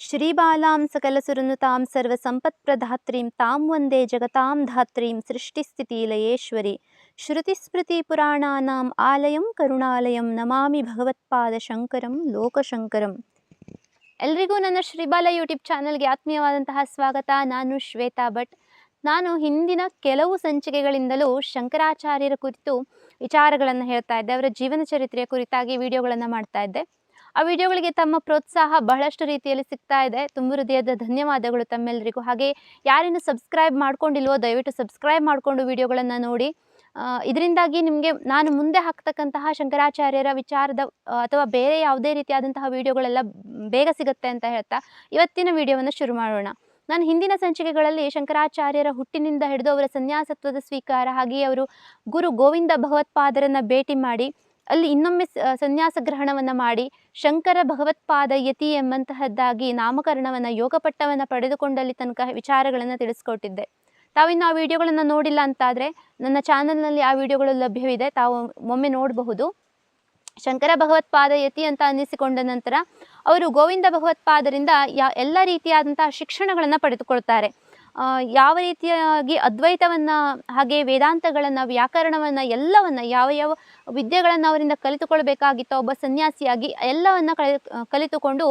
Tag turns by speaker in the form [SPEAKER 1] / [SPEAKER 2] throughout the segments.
[SPEAKER 1] ಶ್ರೀಬಾಲಾಂ ಸಕಲಸುರನುತಾಂ ಸರ್ವಸಂಪತ್ಪ್ರಧಾತ್ರೀಂ ತಾಂ ವಂದೇ ಜಗತಾಂ ಧಾತ್ರೀಂ ಸ್ಮೃತಿ ಶ್ರುತಿಸ್ಮೃತಿಪುರಾಣಾನಾಂ ಆಲಯಂ ಕರುಣಾಲಯಂ ನಮಾಮಿ ಭಗವತ್ಪಾದ ಶಂಕರಂ ಲೋಕಶಂಕರಂ ಎಲ್ರಿಗೂ ನನ್ನ ಶ್ರೀಬಾಲ ಯೂಟ್ಯೂಬ್ ಚಾನಲ್ಗೆ ಆತ್ಮೀಯವಾದಂತಹ ಸ್ವಾಗತ. ನಾನು ಶ್ವೇತಾ ಭಟ್. ನಾನು ಹಿಂದಿನ ಕೆಲವು ಸಂಚಿಕೆಗಳಿಂದಲೂ ಶಂಕರಾಚಾರ್ಯರ ಕುರಿತು ವಿಚಾರಗಳನ್ನು ಹೇಳ್ತಾ ಇದ್ದೆ, ಅವರ ಜೀವನ ಚರಿತ್ರೆಯ ಕುರಿತಾಗಿ ವಿಡಿಯೋಗಳನ್ನು ಮಾಡ್ತಾ ಇದ್ದೆ. ಆ ವಿಡಿಯೋಗಳಿಗೆ ತಮ್ಮ ಪ್ರೋತ್ಸಾಹ ಬಹಳಷ್ಟು ರೀತಿಯಲ್ಲಿ ಸಿಗ್ತಾ ಇದೆ. ತುಂಬ ಹೃದಯದ ಧನ್ಯವಾದಗಳು ತಮ್ಮೆಲ್ಲರಿಗೂ ಹಾಗೆ ಯಾರೇನು ಸಬ್ಸ್ಕ್ರೈಬ್ ಮಾಡ್ಕೊಂಡಿಲ್ವೋ, ದಯವಿಟ್ಟು ಸಬ್ಸ್ಕ್ರೈಬ್ ಮಾಡಿಕೊಂಡು ವಿಡಿಯೋಗಳನ್ನು ನೋಡಿ. ಇದರಿಂದಾಗಿ ನಿಮಗೆ ನಾನು ಮುಂದೆ ಹಾಕ್ತಕ್ಕಂತಹ ಶಂಕರಾಚಾರ್ಯರ ವಿಚಾರದ, ಅಥವಾ ಬೇರೆ ಯಾವುದೇ ರೀತಿಯಾದಂತಹ ವಿಡಿಯೋಗಳೆಲ್ಲ ಬೇಗ ಸಿಗುತ್ತೆ ಅಂತ ಹೇಳ್ತಾ, ಇವತ್ತಿನ ವಿಡಿಯೋವನ್ನು ಶುರು ಮಾಡೋಣ. ನಾನು ಹಿಂದಿನ ಸಂಚಿಕೆಗಳಲ್ಲಿ ಶಂಕರಾಚಾರ್ಯರ ಹುಟ್ಟಿನಿಂದ ಹಿಡಿದು ಅವರ ಸನ್ಯಾಸತ್ವದ ಸ್ವೀಕಾರ ಹಾಗೆಯೇ ಅವರು ಗುರು ಗೋವಿಂದ ಭಗವತ್ಪಾದರನ್ನು ಭೇಟಿ ಮಾಡಿ, ಅಲ್ಲಿ ಇನ್ನೊಮ್ಮೆ ಸನ್ಯಾಸ ಗ್ರಹಣವನ್ನು ಮಾಡಿ, ಶಂಕರ ಭಗವತ್ಪಾದ ಯತಿ ಎಂಬಂತಹದ್ದಾಗಿ ನಾಮಕರಣವನ್ನು, ಯೋಗಪಟ್ಟವನ್ನು ಪಡೆದುಕೊಂಡಲ್ಲಿ ತನಕ ವಿಚಾರಗಳನ್ನು ತಿಳಿಸ್ಕೊಟ್ಟಿದ್ದೆ. ತಾವಿನ್ನು ಆ ವಿಡಿಯೋಗಳನ್ನು ನೋಡಿಲ್ಲ ಅಂತಾದರೆ ನನ್ನ ಚಾನಲ್ನಲ್ಲಿ ಆ ವಿಡಿಯೋಗಳು ಲಭ್ಯವಿದೆ, ತಾವು ಒಮ್ಮೆ ನೋಡಬಹುದು. ಶಂಕರ ಭಗವತ್ಪಾದ ಯತಿ ಅಂತ ಅನ್ನಿಸಿಕೊಂಡ ನಂತರ ಅವರು ಗೋವಿಂದ ಭಗವತ್ಪಾದರಿಂದ ಯಾ ಎಲ್ಲ ರೀತಿಯಾದಂತಹ ಶಿಕ್ಷಣಗಳನ್ನು ಪಡೆದುಕೊಳ್ತಾರೆ. ಯಾವ ರೀತಿಯಾಗಿ ಅದ್ವೈತವನ್ನು ಹಾಗೆ ವೇದಾಂತಗಳನ್ನು, ವ್ಯಾಕರಣವನ್ನು ಎಲ್ಲವನ್ನು ಯಾವ ಯಾವ ವಿದ್ಯೆಗಳನ್ನು ಅವರಿಂದ ಕಲಿತುಕೊಳ್ಬೇಕಾಗಿತ್ತೋ, ಒಬ್ಬ ಸನ್ಯಾಸಿಯಾಗಿ ಎಲ್ಲವನ್ನು ಕಲಿ ಕಲಿತುಕೊಂಡು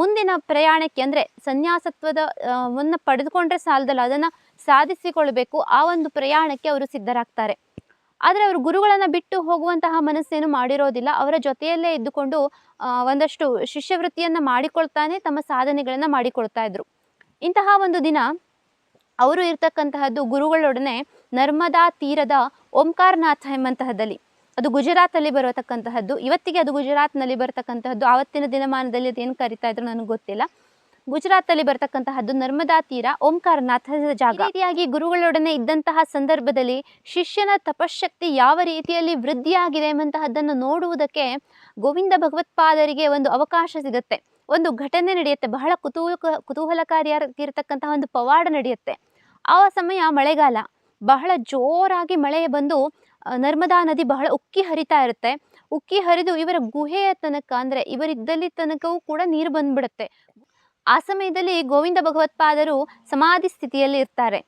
[SPEAKER 1] ಮುಂದಿನ ಪ್ರಯಾಣಕ್ಕೆ ಅಂದರೆ ಸನ್ಯಾಸತ್ವದ ವನ್ನು ಪಡೆದುಕೊಂಡ್ರೆ ಸಾಲದಲ್ಲ, ಅದನ್ನು ಸಾಧಿಸಿಕೊಳ್ಬೇಕು, ಆ ಒಂದು ಪ್ರಯಾಣಕ್ಕೆ ಅವರು ಸಿದ್ಧರಾಗ್ತಾರೆ. ಆದರೆ ಅವರು ಗುರುಗಳನ್ನು ಬಿಟ್ಟು ಹೋಗುವಂತಹ ಮನಸ್ಸೇನು ಮಾಡಿರೋದಿಲ್ಲ. ಅವರ ಜೊತೆಯಲ್ಲೇ ಇದ್ದುಕೊಂಡು ಒಂದಷ್ಟು ಶಿಷ್ಯವೃತ್ತಿಯನ್ನು ಮಾಡಿಕೊಳ್ತಾನೆ ತಮ್ಮ ಸಾಧನೆಗಳನ್ನು ಮಾಡಿಕೊಳ್ತಾ ಇದ್ರು. ಇಂತಹ ಒಂದು ದಿನ ಅವರು ಇರ್ತಕ್ಕಂತಹದ್ದು ಗುರುಗಳೊಡನೆ ನರ್ಮದಾ ತೀರದ ಓಂಕಾರನಾಥ ಎಂಬಂತಹದಲ್ಲಿ ಅದು ಗುಜರಾತಲ್ಲಿ ಬರತಕ್ಕಂತಹದ್ದು. ಇವತ್ತಿಗೆ ಅದು ಗುಜರಾತ್ನಲ್ಲಿ ಬರತಕ್ಕಂತಹದ್ದು. ಆವತ್ತಿನ ದಿನಮಾನದಲ್ಲಿ ಅದೇನು ಕರಿತಾ ಇದ್ರು ನನಗೆ ಗೊತ್ತಿಲ್ಲ. ಗುಜರಾತಲ್ಲಿ ಬರ್ತಕ್ಕಂತಹದ್ದು ನರ್ಮದಾ ತೀರ ಓಂಕಾರನಾಥದ ಜಾಗ. ರೀತಿಯಾಗಿ ಗುರುಗಳೊಡನೆ ಇದ್ದಂತಹ ಸಂದರ್ಭದಲ್ಲಿ ಶಿಷ್ಯನ ತಪಶಕ್ತಿ ಯಾವ ರೀತಿಯಲ್ಲಿ ವೃದ್ಧಿಯಾಗಿದೆ ಎಂಬಂತಹದ್ದನ್ನು ನೋಡುವುದಕ್ಕೆ ಗೋವಿಂದ ಭಗವತ್ಪಾದರಿಗೆ ಒಂದು ಅವಕಾಶ ಸಿಗುತ್ತೆ. ಒಂದು ಘಟನೆ ನಡೆಯುತ್ತೆ. ಬಹಳ ಕುತೂಹಲ, ಕುತೂಹಲಕಾರಿಯಾಗಿರ್ತಕ್ಕಂತಹ ಒಂದು ಪವಾಡ ನಡೆಯುತ್ತೆ. ಆ ಸಮಯ ಮಳೆಗಾಲ. ಬಹಳ ಜೋರಾಗಿ ಮಳೆ ಬಂದು ನರ್ಮದಾ ನದಿ ಬಹಳ ಉಕ್ಕಿ ಹರಿತಾ ಇರುತ್ತೆ. ಉಕ್ಕಿ ಹರಿದು ಇವರ ಗುಹೆಯ ತನಕ, ಅಂದರೆ ಇವರಿದ್ದಲ್ಲಿ ತನಕವೂ ಕೂಡ ನೀರು ಬಂದ್ಬಿಡುತ್ತೆ. ಆ ಸಮಯದಲ್ಲಿ ಗೋವಿಂದ ಭಗವತ್ಪಾದರು ಸಮಾಧಿ ಸ್ಥಿತಿಯಲ್ಲಿ ಇರ್ತಾರೆ.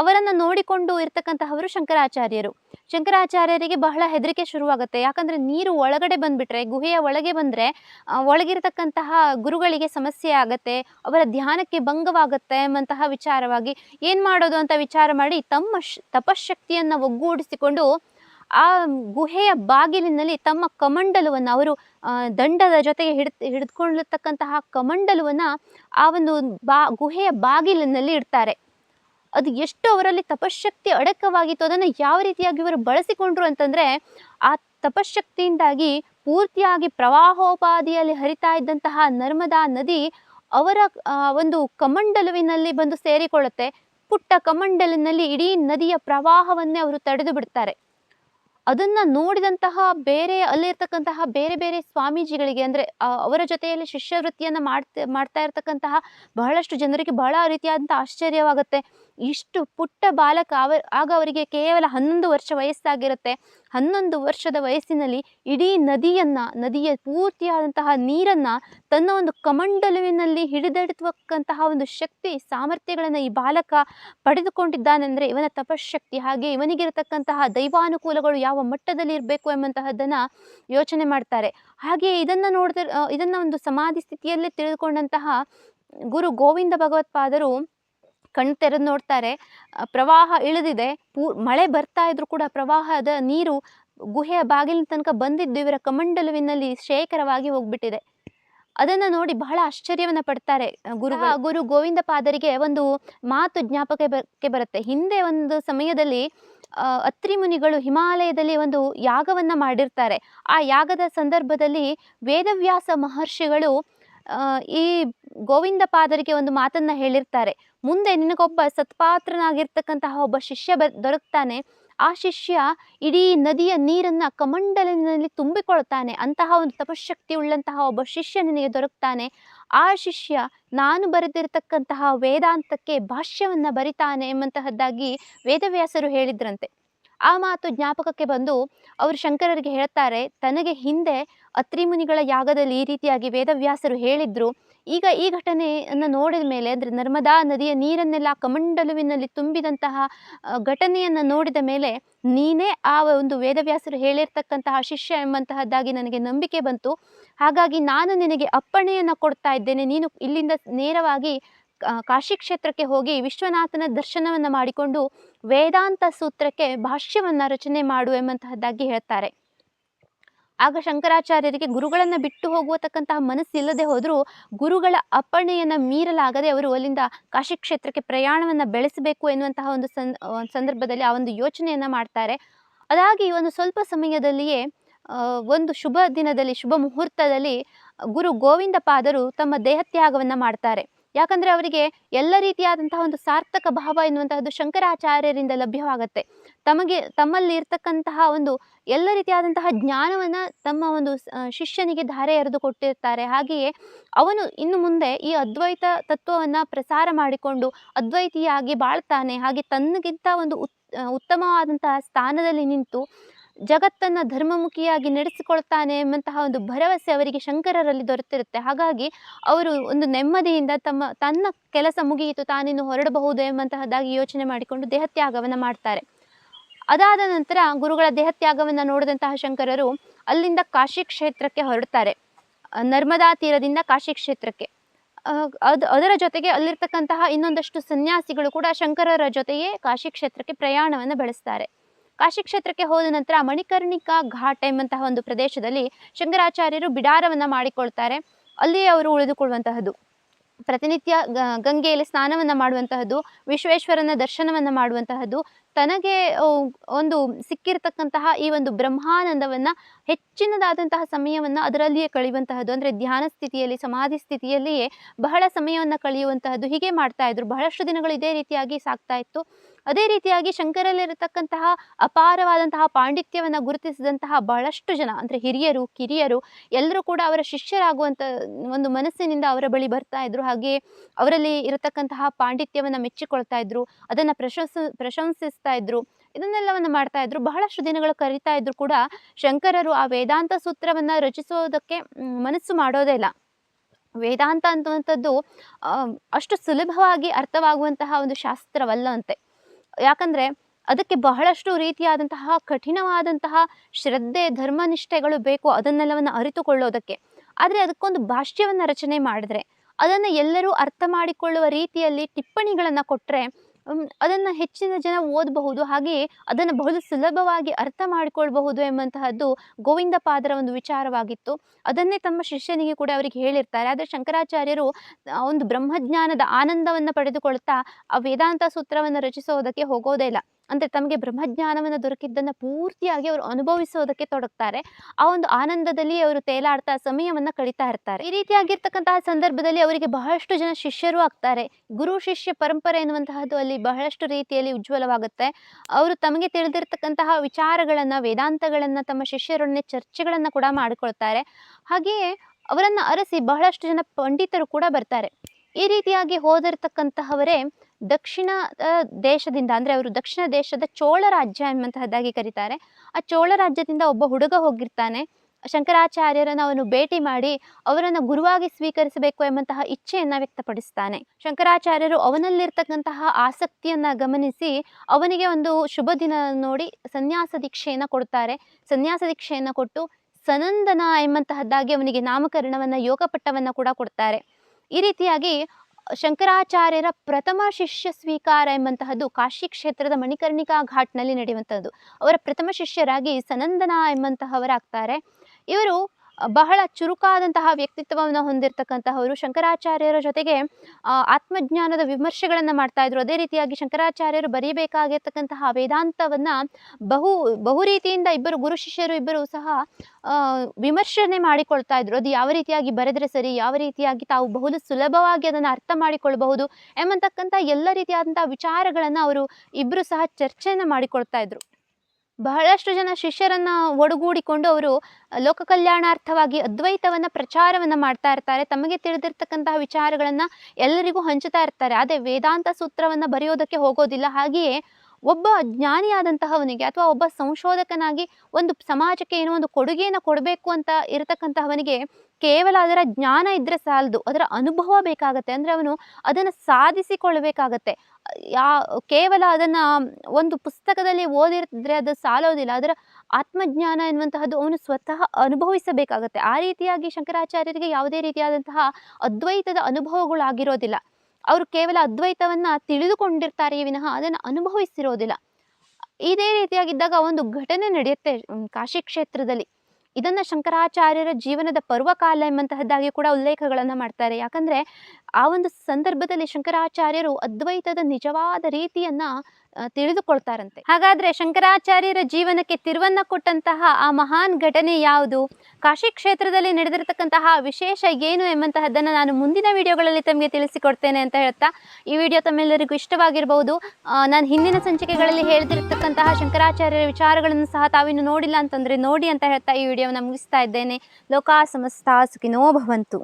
[SPEAKER 1] ಅವರನ್ನು ನೋಡಿಕೊಂಡು ಇರ್ತಕ್ಕಂತಹವರು ಶಂಕರಾಚಾರ್ಯರು. ಶಂಕರಾಚಾರ್ಯರಿಗೆ ಬಹಳ ಹೆದರಿಕೆ ಶುರುವಾಗುತ್ತೆ. ಯಾಕಂದರೆ ನೀರು ಒಳಗಡೆ ಬಂದುಬಿಟ್ರೆ, ಗುಹೆಯ ಒಳಗೆ ಬಂದರೆ ಒಳಗಿರತಕ್ಕಂತಹ ಗುರುಗಳಿಗೆ ಸಮಸ್ಯೆ ಆಗತ್ತೆ, ಅವರ ಧ್ಯಾನಕ್ಕೆ ಭಂಗವಾಗುತ್ತೆ ಎಂಬಂತಹ ವಿಚಾರವಾಗಿ ಏನು ಮಾಡೋದು ಅಂತ ವಿಚಾರ ಮಾಡಿ ತಮ್ಮ ಶ್ ತಪಶಕ್ತಿಯನ್ನು ಒಗ್ಗೂಡಿಸಿಕೊಂಡು ಆ ಗುಹೆಯ ಬಾಗಿಲಿನಲ್ಲಿ ತಮ್ಮ ಕಮಂಡಲವನ್ನು ಅವರು ದಂಡದ ಜೊತೆಗೆ ಹಿಡಿದು ಹಿಡಿದುಕೊಳ್ಳತಕ್ಕಂತಹ ಕಮಂಡಲವನ್ನು ಆ ಒಂದು ಬಾ, ಗುಹೆಯ ಬಾಗಿಲಿನಲ್ಲಿ ಇಡ್ತಾರೆ. ಅದು ಎಷ್ಟು ಅವರಲ್ಲಿ ತಪಶಕ್ತಿ ಅಡಕವಾಗಿತ್ತು, ಅದನ್ನು ಯಾವ ರೀತಿಯಾಗಿ ಇವರು ಬಳಸಿಕೊಂಡ್ರು ಅಂತಂದರೆ, ಆ ತಪಶಕ್ತಿಯಿಂದಾಗಿ ಪೂರ್ತಿಯಾಗಿ ಪ್ರವಾಹೋಪಾದಿಯಲ್ಲಿ ಹರಿತಾ ಇದ್ದಂತಹ ನರ್ಮದಾ ನದಿ ಅವರ ಒಂದು ಕಮಂಡಲುವಿನಲ್ಲಿ ಬಂದು ಸೇರಿಕೊಳ್ಳುತ್ತೆ. ಪುಟ್ಟ ಕಮಂಡಲಿನಲ್ಲಿ ಇಡೀ ನದಿಯ ಪ್ರವಾಹವನ್ನೇ ಅವರು ತಡೆದು ಬಿಡ್ತಾರೆ. ಅದನ್ನು ನೋಡಿದಂತಹ ಬೇರೆ ಅಲ್ಲಿರ್ತಕ್ಕಂತಹ ಬೇರೆ ಬೇರೆ ಸ್ವಾಮೀಜಿಗಳಿಗೆ ಅಂದರೆ ಅವರ ಜೊತೆಯಲ್ಲಿ ಶಿಷ್ಯವೃತ್ತಿಯನ್ನು ಮಾಡ್ತಾ ಮಾಡ್ತಾ ಇರ್ತಕ್ಕಂತಹ ಬಹಳಷ್ಟು ಜನರಿಗೆ ಬಹಳ ರೀತಿಯಾದಂಥ ಆಶ್ಚರ್ಯವಾಗುತ್ತೆ. ಇಷ್ಟು ಪುಟ್ಟ ಬಾಲಕ ಅವ, ಆಗ ಅವರಿಗೆ ಕೇವಲ ಹನ್ನೊಂದು ವರ್ಷ ವಯಸ್ಸಾಗಿರುತ್ತೆ. ಹನ್ನೊಂದು ವರ್ಷದ ವಯಸ್ಸಿನಲ್ಲಿ ಇಡೀ ನದಿಯನ್ನು, ನದಿಯ ಪೂರ್ತಿಯಾದಂತಹ ನೀರನ್ನು ತನ್ನ ಒಂದು ಕಮಂಡಲುವಿನಲ್ಲಿ ಹಿಡಿದಿಡತಕ್ಕಂತಹ ಒಂದು ಶಕ್ತಿ, ಸಾಮರ್ಥ್ಯಗಳನ್ನು ಈ ಬಾಲಕ ಪಡೆದುಕೊಂಡಿದ್ದಾನೆಂದರೆ ಇವನ ತಪಶಕ್ತಿ ಹಾಗೆ ಇವನಿಗಿರತಕ್ಕಂತಹ ದೈವಾನುಕೂಲಗಳು ಯಾವ ಮಟ್ಟದಲ್ಲಿ ಇರಬೇಕು ಎಂಬಂತಹದ್ದನ್ನು ಯೋಚನೆ ಮಾಡ್ತಾರೆ. ಹಾಗೆ ಇದನ್ನು ನೋಡಿದ, ಇದನ್ನು ಒಂದು ಸಮಾಧಿ ಸ್ಥಿತಿಯಲ್ಲೇ ತಿಳಿದುಕೊಂಡಂತಹ ಗುರು ಗೋವಿಂದ ಭಗವತ್ಪಾದರು ಕಣ್ಣು ತೆರೆದು ನೋಡ್ತಾರೆ. ಪ್ರವಾಹ ಇಳಿದಿದೆ. ಪೂ, ಮಳೆ ಬರ್ತಾ ಇದ್ರೂ ಕೂಡ ಪ್ರವಾಹದ ನೀರು ಗುಹೆಯ ಬಾಗಿಲಿನ ತನಕ ಬಂದಿದ್ದು ಇವರ ಕಮಂಡಲುವಿನಲ್ಲಿ ಶೇಖರವಾಗಿ ಹೋಗ್ಬಿಟ್ಟಿದೆ. ಅದನ್ನು ನೋಡಿ ಬಹಳ ಆಶ್ಚರ್ಯವನ್ನು ಪಡ್ತಾರೆ. ಗುರು ಗುರು ಗೋವಿಂದ ಪಾದರಿಗೆ ಒಂದು ಮಾತು ಜ್ಞಾಪಕ ಬಕ್ಕೆ ಬರುತ್ತೆ. ಹಿಂದೆ ಒಂದು ಸಮಯದಲ್ಲಿ ಅತ್ರಿ ಮುನಿಗಳು ಹಿಮಾಲಯದಲ್ಲಿ ಒಂದು ಯಾಗವನ್ನು ಮಾಡಿರ್ತಾರೆ. ಆ ಯಾಗದ ಸಂದರ್ಭದಲ್ಲಿ ವೇದವ್ಯಾಸ ಮಹರ್ಷಿಗಳು ಈ ಗೋವಿಂದ ಪಾದರಿಗೆ ಒಂದು ಮಾತನ್ನ ಹೇಳಿರ್ತಾರೆ. ಮುಂದೆ ನಿನಗೊಬ್ಬ ಸತ್ಪಾತ್ರನಾಗಿರ್ತಕ್ಕಂತಹ ಒಬ್ಬ ಶಿಷ್ಯ ಬ, ದೊರಕ್ತಾನೆ. ಆ ಶಿಷ್ಯ ಇಡೀ ನದಿಯ ನೀರನ್ನ ಕಮಂಡಲಿನಲ್ಲಿ ತುಂಬಿಕೊಳ್ತಾನೆ. ಅಂತಹ ಒಂದು ತಪಶಕ್ತಿ ಉಳ್ಳಂತಹ ಒಬ್ಬ ಶಿಷ್ಯ ನಿನಗೆ ದೊರಕ್ತಾನೆ. ಆ ಶಿಷ್ಯ ನಾನು ಬರೆದಿರತಕ್ಕಂತಹ ವೇದಾಂತಕ್ಕೆ ಭಾಷ್ಯವನ್ನ ಬರಿತಾನೆ ಎಂಬಂತಹದ್ದಾಗಿ ವೇದವ್ಯಾಸರು ಹೇಳಿದ್ರಂತೆ. ಆ ಮಾತು ಜ್ಞಾಪಕಕ್ಕೆ ಬಂದು ಅವರು ಶಂಕರರಿಗೆ ಹೇಳ್ತಾರೆ, ತನಗೆ ಹಿಂದೆ ಅತ್ರಿ ಮುನಿಗಳ ಯಾಗದಲ್ಲಿ ಈ ರೀತಿಯಾಗಿ ವೇದವ್ಯಾಸರು ಹೇಳಿದ್ರು. ಈಗ ಈ ಘಟನೆಯನ್ನು ನೋಡಿದ ಮೇಲೆ ಅಂದರೆ ನರ್ಮದಾ ನದಿಯ ನೀರನ್ನೆಲ್ಲ ಕಮಂಡಲುವಿನಲ್ಲಿ ತುಂಬಿದಂತಹ ಘಟನೆಯನ್ನು ನೋಡಿದ ಮೇಲೆ ನೀನೇ ಆ ಒಂದು ವೇದವ್ಯಾಸರು ಹೇಳಿರ್ತಕ್ಕಂತಹ ಶಿಷ್ಯ ಎಂಬಂತಹದ್ದಾಗಿ ನನಗೆ ನಂಬಿಕೆ ಬಂತು. ಹಾಗಾಗಿ ನಾನು ನಿನಗೆ ಅಪ್ಪಣೆಯನ್ನು ಕೊಡ್ತಾ ಇದ್ದೇನೆ. ನೀನು ಇಲ್ಲಿಂದ ನೇರವಾಗಿ ಕಾಶಿ ಕ್ಷೇತ್ರಕ್ಕೆ ಹೋಗಿ ವಿಶ್ವನಾಥನ ದರ್ಶನವನ್ನು ಮಾಡಿಕೊಂಡು ವೇದಾಂತ ಸೂತ್ರಕ್ಕೆ ಭಾಷ್ಯವನ್ನು ರಚನೆ ಮಾಡು ಎಂಬಂತಹದ್ದಾಗಿ ಹೇಳ್ತಾರೆ. ಆಗ ಶಂಕರಾಚಾರ್ಯರಿಗೆ ಗುರುಗಳನ್ನು ಬಿಟ್ಟು ಹೋಗುವತಕ್ಕಂತಹ ಮನಸ್ಸಿಲ್ಲದೆ ಹೋದರೂ ಗುರುಗಳ ಅಪ್ಪಣೆಯನ್ನು ಮೀರಲಾಗದೆ ಅವರು ಅಲ್ಲಿಂದ ಕಾಶಿ ಕ್ಷೇತ್ರಕ್ಕೆ ಪ್ರಯಾಣವನ್ನು ಬೆಳೆಸಬೇಕು ಎನ್ನುವಂತಹ ಒಂದು ಸಂದರ್ಭದಲ್ಲಿ ಆ ಒಂದು ಯೋಚನೆಯನ್ನು ಮಾಡ್ತಾರೆ. ಅದಾಗಿ ಒಂದು ಸ್ವಲ್ಪ ಸಮಯದಲ್ಲಿಯೇ ಒಂದು ಶುಭ ದಿನದಲ್ಲಿ, ಶುಭ ಮುಹೂರ್ತದಲ್ಲಿ ಗುರು ಗೋವಿಂದ ಪಾದರು ತಮ್ಮ ದೇಹತ್ಯಾಗವನ್ನು ಮಾಡ್ತಾರೆ. ಯಾಕಂದರೆ ಅವರಿಗೆ ಎಲ್ಲ ರೀತಿಯಾದಂತಹ ಒಂದು ಸಾರ್ಥಕ ಭಾವ ಎನ್ನುವಂತಹದ್ದು ಶಂಕರಾಚಾರ್ಯರಿಂದ ಲಭ್ಯವಾಗುತ್ತೆ. ತಮಗೆ, ತಮ್ಮಲ್ಲಿ ಇರ್ತಕ್ಕಂತಹ ಒಂದು ಎಲ್ಲ ರೀತಿಯಾದಂತಹ ಜ್ಞಾನವನ್ನು ತಮ್ಮ ಒಂದು ಶಿಷ್ಯನಿಗೆ ಧಾರೆ ಎರೆದು ಕೊಟ್ಟಿರ್ತಾರೆ. ಹಾಗೆಯೇ ಅವನು ಇನ್ನು ಮುಂದೆ ಈ ಅದ್ವೈತ ತತ್ವವನ್ನು ಪ್ರಸಾರ ಮಾಡಿಕೊಂಡು ಅದ್ವೈತಿಯಾಗಿ ಬಾಳ್ತಾನೆ. ಹಾಗೆ ತನ್ನಗಿಂತ ಒಂದು ಉತ್ ಉತ್ತಮವಾದಂತಹ ಸ್ಥಾನದಲ್ಲಿ ನಿಂತು ಜಗತ್ತನ್ನು ಧರ್ಮಮುಖಿಯಾಗಿ ನಡೆಸಿಕೊಳ್ತಾನೆ ಎಂಬಂತಹ ಒಂದು ಭರವಸೆ ಅವರಿಗೆ ಶಂಕರರಲ್ಲಿ ದೊರೆತಿರುತ್ತೆ. ಹಾಗಾಗಿ ಅವರು ಒಂದು ನೆಮ್ಮದಿಯಿಂದ ತಮ್ಮ, ತನ್ನ ಕೆಲಸ ಮುಗಿಯಿತು, ತಾನಿನ್ನು ಹೊರಡಬಹುದು ಎಂಬಂತಹದ್ದಾಗಿ ಯೋಚನೆ ಮಾಡಿಕೊಂಡು ದೇಹತ್ಯಾಗವನ್ನು ಮಾಡ್ತಾರೆ. ಅದಾದ ನಂತರ ಗುರುಗಳ ದೇಹತ್ಯಾಗವನ್ನು ನೋಡಿದಂತಹ ಶಂಕರರು ಅಲ್ಲಿಂದ ಕಾಶಿ ಕ್ಷೇತ್ರಕ್ಕೆ ಹೊರಡ್ತಾರೆ ನರ್ಮದಾ ತೀರದಿಂದ ಕಾಶಿ ಕ್ಷೇತ್ರಕ್ಕೆ ಅದು, ಅದರ ಜೊತೆಗೆ ಅಲ್ಲಿರ್ತಕ್ಕಂತಹ ಇನ್ನೊಂದಷ್ಟು ಸನ್ಯಾಸಿಗಳು ಕೂಡ ಶಂಕರರ ಜೊತೆಯೇ ಕಾಶಿ ಕ್ಷೇತ್ರಕ್ಕೆ ಪ್ರಯಾಣವನ್ನು ಬೆಳೆಸ್ತಾರೆ. ಕಾಶಿ ಕ್ಷೇತ್ರಕ್ಕೆ ಹೋದ ನಂತರ ಮಣಿಕರ್ಣಿಕಾ ಘಾಟ್ ಎಂಬಂತಹ ಒಂದು ಪ್ರದೇಶದಲ್ಲಿ ಶಂಕರಾಚಾರ್ಯರು ಬಿಡಾರವನ್ನು ಮಾಡಿಕೊಳ್ತಾರೆ. ಅಲ್ಲಿ ಅವರು ಉಳಿದುಕೊಳ್ಳುವಂತಹದ್ದು. ಪ್ರತಿನಿತ್ಯ ಗಂಗೆಯಲ್ಲಿ ಸ್ನಾನವನ್ನು ಮಾಡುವಂತಹದ್ದು, ವಿಶ್ವೇಶ್ವರನ ದರ್ಶನವನ್ನು ಮಾಡುವಂತಹದ್ದು, ತನಗೆ ಒಂದು ಸಿಕ್ಕಿರತಕ್ಕಂತಹ ಈ ಒಂದು ಬ್ರಹ್ಮಾನಂದವನ್ನು ಹೆಚ್ಚಿನದಾದಂತಹ ಸಮಯವನ್ನು ಅದರಲ್ಲಿಯೇ ಕಳೆಯುವಂತಹದ್ದು. ಅಂದರೆ ಧ್ಯಾನ ಸ್ಥಿತಿಯಲ್ಲಿ, ಸಮಾಧಿ ಸ್ಥಿತಿಯಲ್ಲಿಯೇ ಬಹಳ ಸಮಯವನ್ನು ಕಳೆಯುವಂತಹದ್ದು ಹೀಗೆ ಮಾಡ್ತಾ ಇದ್ರು. ಬಹಳಷ್ಟು ದಿನಗಳು ಇದೇ ರೀತಿಯಾಗಿ ಸಾಗ್ತಾ ಇತ್ತು. ಅದೇ ರೀತಿಯಾಗಿ ಶಂಕರಲ್ಲಿರತಕ್ಕಂತಹ ಅಪಾರವಾದಂತಹ ಪಾಂಡಿತ್ಯವನ್ನು ಗುರುತಿಸಿದಂತಹ ಬಹಳಷ್ಟು ಜನ, ಅಂದರೆ ಹಿರಿಯರು, ಕಿರಿಯರು, ಎಲ್ಲರೂ ಕೂಡ ಅವರ ಶಿಷ್ಯರಾಗುವಂಥ ಒಂದು ಮನಸ್ಸಿನಿಂದ ಅವರ ಬಳಿ ಬರ್ತಾ ಇದ್ರು. ಹಾಗೆ ಅವರಲ್ಲಿ ಇರತಕ್ಕಂತಹ ಪಾಂಡಿತ್ಯವನ್ನು ಮೆಚ್ಚಿಕೊಳ್ತಾ ಇದ್ರು, ಅದನ್ನು ಪ್ರಶಂಸ, ಪ್ರಶಂಸಿಸ್ತಾ ಇದ್ರು, ಇದನ್ನೆಲ್ಲವನ್ನು ಮಾಡ್ತಾ ಇದ್ರು. ಬಹಳಷ್ಟು ದಿನಗಳು ಕರೀತಾ ಇದ್ರು ಕೂಡ ಶಂಕರರು ಆ ವೇದಾಂತ ಸೂತ್ರವನ್ನು ರಚಿಸೋದಕ್ಕೆ ಮನಸ್ಸು ಮಾಡೋದೇ ಇಲ್ಲ. ವೇದಾಂತ ಅನ್ನುವಂಥದ್ದು ಅಷ್ಟು ಸುಲಭವಾಗಿ ಅರ್ಥವಾಗುವಂತಹ ಒಂದು ಶಾಸ್ತ್ರವಲ್ಲ ಅಂತೆ. ಯಾಕಂದರೆ ಅದಕ್ಕೆ ಬಹಳಷ್ಟು ರೀತಿಯಾದಂತಹ ಕಠಿಣವಾದಂತಹ ಶ್ರದ್ಧೆ, ಧರ್ಮನಿಷ್ಠೆಗಳು ಬೇಕು ಅದನ್ನೆಲ್ಲವನ್ನು ಅರಿತುಕೊಳ್ಳೋದಕ್ಕೆ. ಆದರೆ ಅದಕ್ಕೊಂದು ಭಾಷ್ಯವನ್ನು ರಚನೆ ಮಾಡಿದ್ರೆ ಅದನ್ನು ಎಲ್ಲರೂ ಅರ್ಥ ಮಾಡಿಕೊಳ್ಳುವ ರೀತಿಯಲ್ಲಿ ಟಿಪ್ಪಣಿಗಳನ್ನು ಕೊಟ್ಟರೆ ಅದನ್ನು ಹೆಚ್ಚಿನ ಜನ ಓದಬಹುದು, ಹಾಗೆಯೇ ಅದನ್ನು ಬಹಳ ಸುಲಭವಾಗಿ ಅರ್ಥ ಮಾಡಿಕೊಳ್ಬಹುದು ಎಂಬಂತಹದ್ದು ಗೋವಿಂದ ಪಾದರ ಒಂದು ವಿಚಾರವಾಗಿತ್ತು. ಅದನ್ನೇ ತಮ್ಮ ಶಿಷ್ಯನಿಗೆ ಕೂಡ ಅವರಿಗೆ ಹೇಳಿರ್ತಾರೆ. ಆದರೆ ಶಂಕರಾಚಾರ್ಯರು ಒಂದು ಬ್ರಹ್ಮಜ್ಞಾನದ ಆನಂದವನ್ನು ಪಡೆದುಕೊಳ್ತಾ ಆ ವೇದಾಂತ ಸೂತ್ರವನ್ನು ರಚಿಸೋದಕ್ಕೆ ಹೋಗೋದೇ ಇಲ್ಲ. ಅಂದರೆ ತಮಗೆ ಬ್ರಹ್ಮಜ್ಞಾನವನ್ನು ದೊರಕಿದ್ದನ್ನು ಪೂರ್ತಿಯಾಗಿ ಅವರು ಅನುಭವಿಸೋದಕ್ಕೆ ತೊಡಗ್ತಾರೆ. ಆ ಒಂದು ಆನಂದದಲ್ಲಿ ಅವರು ತೇಲಾಡ್ತಾ ಸಮಯವನ್ನು ಕಳೀತಾ ಇರ್ತಾರೆ. ಈ ರೀತಿಯಾಗಿರ್ತಕ್ಕಂತಹ ಸಂದರ್ಭದಲ್ಲಿ ಅವರಿಗೆ ಬಹಳಷ್ಟು ಜನ ಶಿಷ್ಯರು ಆಗ್ತಾರೆ. ಗುರು ಶಿಷ್ಯ ಪರಂಪರೆ ಎನ್ನುವಂತಹದ್ದು ಅಲ್ಲಿ ಬಹಳಷ್ಟು ರೀತಿಯಲ್ಲಿ ಉಜ್ವಲವಾಗುತ್ತೆ. ಅವರು ತಮಗೆ ತಿಳಿದಿರ್ತಕ್ಕಂತಹ ವಿಚಾರಗಳನ್ನು, ವೇದಾಂತಗಳನ್ನು, ತಮ್ಮ ಶಿಷ್ಯರೊಡನೆ ಚರ್ಚೆಗಳನ್ನು ಕೂಡ ಮಾಡಿಕೊಳ್ತಾರೆ. ಹಾಗೆಯೇ ಅವರನ್ನು ಅರಸಿ ಬಹಳಷ್ಟು ಜನ ಪಂಡಿತರು ಕೂಡ ಬರ್ತಾರೆ. ಈ ರೀತಿಯಾಗಿ ಹೋದಿರ್ತಕ್ಕಂತಹವರೇ ದಕ್ಷಿಣ ದೇಶದಿಂದ, ಅಂದರೆ ಅವರು ದಕ್ಷಿಣ ದೇಶದ ಚೋಳ ರಾಜ್ಯ ಎಂಬಂತಹದ್ದಾಗಿ ಕರೀತಾರೆ. ಆ ಚೋಳ ರಾಜ್ಯದಿಂದ ಒಬ್ಬ ಹುಡುಗ ಹೋಗಿರ್ತಾನೆ. ಶಂಕರಾಚಾರ್ಯರನ್ನು ಅವನು ಭೇಟಿ ಮಾಡಿ ಅವರನ್ನು ಗುರುವಾಗಿ ಸ್ವೀಕರಿಸಬೇಕು ಎಂಬಂತಹ ಇಚ್ಛೆಯನ್ನು ವ್ಯಕ್ತಪಡಿಸ್ತಾನೆ. ಶಂಕರಾಚಾರ್ಯರು ಅವನಲ್ಲಿರ್ತಕ್ಕಂತಹ ಆಸಕ್ತಿಯನ್ನು ಗಮನಿಸಿ ಅವನಿಗೆ ಒಂದು ಶುಭ ದಿನ ನೋಡಿ ಸನ್ಯಾಸ ದೀಕ್ಷೆಯನ್ನು ಕೊಡ್ತಾರೆ. ಸನ್ಯಾಸ ದೀಕ್ಷೆಯನ್ನು ಕೊಟ್ಟು ಸನಂದನ ಎಂಬಂತಹದ್ದಾಗಿ ಅವನಿಗೆ ನಾಮಕರಣವನ್ನು ಯೋಗಪಟ್ಟವನ್ನು ಕೂಡ ಕೊಡ್ತಾರೆ. ಈ ರೀತಿಯಾಗಿ ಶಂಕರಾಚಾರ್ಯರ ಪ್ರಥಮ ಶಿಷ್ಯ ಸ್ವೀಕಾರ ಎಂಬಂತಹದ್ದು ಕಾಶಿ ಕ್ಷೇತ್ರದ ಮಣಿಕರ್ಣಿಕಾ ಘಾಟ್ನಲ್ಲಿ ನಡೆಯುವಂಥದ್ದು ಅವರ ಪ್ರಥಮ ಶಿಷ್ಯರಾಗಿ ಸನಂದನ ಎಂಬಂತಹವರಾಗ್ತಾರೆ. ಇವರು ಬಹಳ ಚುರುಕಾದಂತಹ ವ್ಯಕ್ತಿತ್ವವನ್ನು ಹೊಂದಿರತಕ್ಕಂತಹವರು ಶಂಕರಾಚಾರ್ಯರ ಜೊತೆಗೆ ಆತ್ಮಜ್ಞಾನದ ವಿಮರ್ಶೆಗಳನ್ನು ಮಾಡ್ತಾ ಇದ್ರು. ಅದೇ ರೀತಿಯಾಗಿ ಶಂಕರಾಚಾರ್ಯರು ಬರೀಬೇಕಾಗಿರ್ತಕ್ಕಂತಹ ವೇದಾಂತವನ್ನು ಬಹು ಬಹು ರೀತಿಯಿಂದ ಇಬ್ಬರು ಗುರು ಶಿಷ್ಯರು ಇಬ್ಬರು ಸಹ ವಿಮರ್ಶನೆ ಮಾಡಿಕೊಳ್ತಾ ಇದ್ರು. ಅದು ಯಾವ ರೀತಿಯಾಗಿ ಬರೆದ್ರೆ ಸರಿ, ಯಾವ ರೀತಿಯಾಗಿ ತಾವು ಬಹು ಸುಲಭವಾಗಿ ಅದನ್ನು ಅರ್ಥ ಮಾಡಿಕೊಳ್ಳಬಹುದು ಎಂಬತಕ್ಕಂಥ ಎಲ್ಲ ರೀತಿಯಾದಂಥ ವಿಚಾರಗಳನ್ನು ಅವರು ಇಬ್ಬರು ಸಹ ಚರ್ಚೆಯನ್ನು ಮಾಡಿಕೊಳ್ತಾ ಇದ್ರು. ಬಹಳಷ್ಟು ಜನ ಶಿಷ್ಯರನ್ನ ಒಡಗೂಡಿಕೊಂಡು ಅವರು ಲೋಕ ಕಲ್ಯಾಣಾರ್ಥವಾಗಿ ಅದ್ವೈತವನ್ನು ಪ್ರಚಾರವನ್ನು ಮಾಡ್ತಾ ಇರ್ತಾರೆ. ತಮಗೆ ತಿಳಿದಿರ್ತಕ್ಕಂತಹ ವಿಚಾರಗಳನ್ನು ಎಲ್ಲರಿಗೂ ಹಂಚುತ್ತಾ ಇರ್ತಾರೆ. ಆದರೆ ವೇದಾಂತ ಸೂತ್ರವನ್ನು ಬರೆಯೋದಕ್ಕೆ ಹೋಗೋದಿಲ್ಲ. ಹಾಗೆಯೇ ಒಬ್ಬ ಜ್ಞಾನಿಯಾದಂತಹವನಿಗೆ ಅಥವಾ ಒಬ್ಬ ಸಂಶೋಧಕನಾಗಿ ಒಂದು ಸಮಾಜಕ್ಕೆ ಏನೋ ಒಂದು ಕೊಡುಗೆಯನ್ನು ಕೊಡಬೇಕು ಅಂತ ಇರತಕ್ಕಂತಹವನಿಗೆ ಕೇವಲ ಅದರ ಜ್ಞಾನ ಇದ್ದರೆ ಸಾಲದು. ಅದರ ಅನುಭವ ಬೇಕಾಗತ್ತೆ. ಅಂದರೆ ಅವನು ಅದನ್ನು ಸಾಧಿಸಿಕೊಳ್ಳಬೇಕಾಗತ್ತೆ. ಯಾ, ಕೇವಲ ಅದನ್ನು ಒಂದು ಪುಸ್ತಕದಲ್ಲಿ ಓದಿರ್ತಿದ್ರೆ ಅದು ಸಾಲೋದಿಲ್ಲ. ಅದರ ಆತ್ಮಜ್ಞಾನ ಎನ್ನುವಂತಹದ್ದು ಅವನು ಸ್ವತಃ ಅನುಭವಿಸಬೇಕಾಗತ್ತೆ. ಆ ರೀತಿಯಾಗಿ ಶಂಕರಾಚಾರ್ಯರಿಗೆ ಯಾವುದೇ ರೀತಿಯಾದಂತಹ ಅದ್ವೈತದ ಅನುಭವಗಳಾಗಿರೋದಿಲ್ಲ. ಅವರು ಕೇವಲ ಅದ್ವೈತವನ್ನು ತಿಳಿದುಕೊಂಡಿರ್ತಾರೆ ವಿನಃ ಅದನ್ನು ಅನುಭವಿಸಿರೋದಿಲ್ಲ. ಇದೇ ರೀತಿಯಾಗಿದ್ದಾಗ ಒಂದು ಘಟನೆ ನಡೆಯುತ್ತೆ, ಕಾಶಿ ಕ್ಷೇತ್ರದಲ್ಲಿ. ಇದನ್ನು ಶಂಕರಾಚಾರ್ಯರ ಜೀವನದ ಪರ್ವಕಾಲ ಎಂಬಂತಹದ್ದಾಗಿ ಕೂಡ ಉಲ್ಲೇಖಗಳನ್ನು ಮಾಡ್ತಾರೆ. ಯಾಕಂದರೆ ಆ ಒಂದು ಸಂದರ್ಭದಲ್ಲಿ ಶಂಕರಾಚಾರ್ಯರು ಅದ್ವೈತದ ನಿಜವಾದ ರೀತಿಯನ್ನು ತಿಳಿದುಕೊಳ್ತಾರಂತೆ. ಹಾಗಾದರೆ ಶಂಕರಾಚಾರ್ಯರ ಜೀವನಕ್ಕೆ ತಿರುವನ್ನ ಕೊಟ್ಟಂತಹ ಆ ಮಹಾನ್ ಘಟನೆ ಯಾವುದು? ಕಾಶಿ ಕ್ಷೇತ್ರದಲ್ಲಿ ನಡೆದಿರತಕ್ಕಂತಹ ವಿಶೇಷ ಏನು ಎಂಬಂತಹದ್ದನ್ನು ನಾನು ಮುಂದಿನ ವಿಡಿಯೋಗಳಲ್ಲಿ ತಮಗೆ ತಿಳಿಸಿಕೊಡ್ತೇನೆ ಅಂತ ಹೇಳ್ತಾ, ಈ ವಿಡಿಯೋ ತಮ್ಮೆಲ್ಲರಿಗೂ ಇಷ್ಟವಾಗಿರಬಹುದು ನಾನು ಹಿಂದಿನ ಸಂಚಿಕೆಗಳಲ್ಲಿ ಹೇಳ್ತಿರ್ತಕ್ಕಂತಹ ಶಂಕರಾಚಾರ್ಯರ ವಿಚಾರಗಳನ್ನು ಸಹ ತಾವಿನ್ನು ನೋಡಿಲ್ಲ ಅಂತಂದರೆ ನೋಡಿ ಅಂತ ಹೇಳ್ತಾ ಈ ವಿಡಿಯೋವನ್ನು ಮುಗಿಸ್ತಾ ಇದ್ದೇನೆ. ಲೋಕ ಸಮಸ್ತ ಸುಖಿನೋ ಭವಂತು.